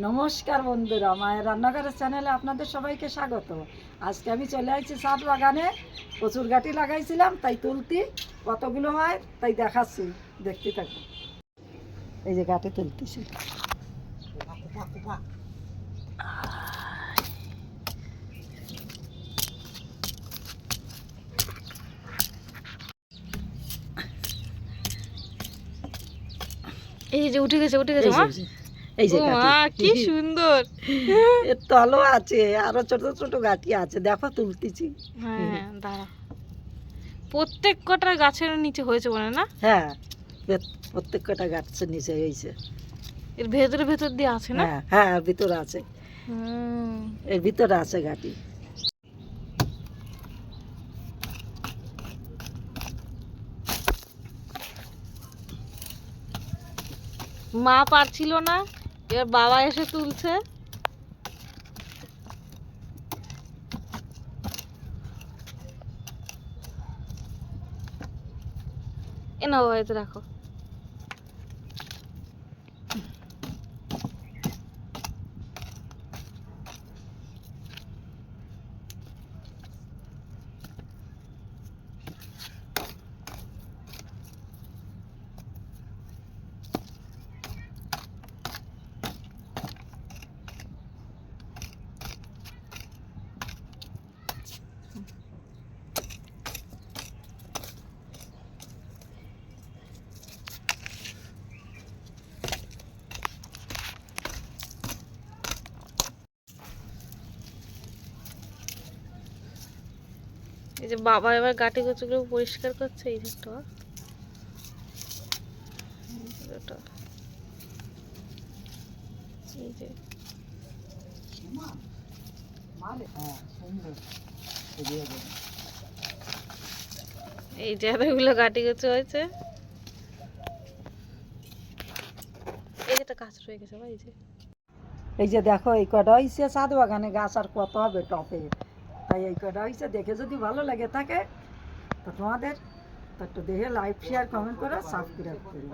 নমস্কার বন্ধুরা মায়ের রান্নাঘরের চ্যানেলে আপনাদের সবাইকে স্বাগত। আজকে আমি চলে আসছি সাত বাগানে প্রচুর গাটি লাগাইছিলাম তাই তুলতি কতগুলো হয় তাই দেখাচ্ছি দেখতে থাকো। এই যে গাটি তুলতেছি। এই যে উঠে গেছে উঠে গেছে মা। এই যে, কি সুন্দর। তলও আছে আরও ছোট ছোট গাটি আছে দেখো তুলতেছি। হ্যাঁ দাঁড়া। প্রত্যেক কটা গাছের নিচে হয়েছে মনে না? হ্যাঁ প্রত্যেক কটা গাছের নিচে হয়েছে। এর ভেতরে ভেতর দিয়ে আছে না? হ্যাঁ হ্যাঁ ভিতরে আছে। এর ভিতরে আছে গাটি। মা পারছিল না? এবার বাবা এসে তুলছে। এ নাও এতে রাখো। এই যে বাবা এবার গাটি গুলো পরিষ্কার করছে, এই একটা। এই যে। গাটি গুছো হয়েছে। এই যে একটা গাছ গেছে এই যে। দেখো, এই কটা হয়েছে সাত বাগানে গাছ আর কত হবে টপে। তাই এই কটা হয়েছে দেখে যদি ভালো লাগে থাকে, তো তোমাদের তো একটু দেখে লাইক শেয়ার কমেন্ট করে সাবস্ক্রাইব করো।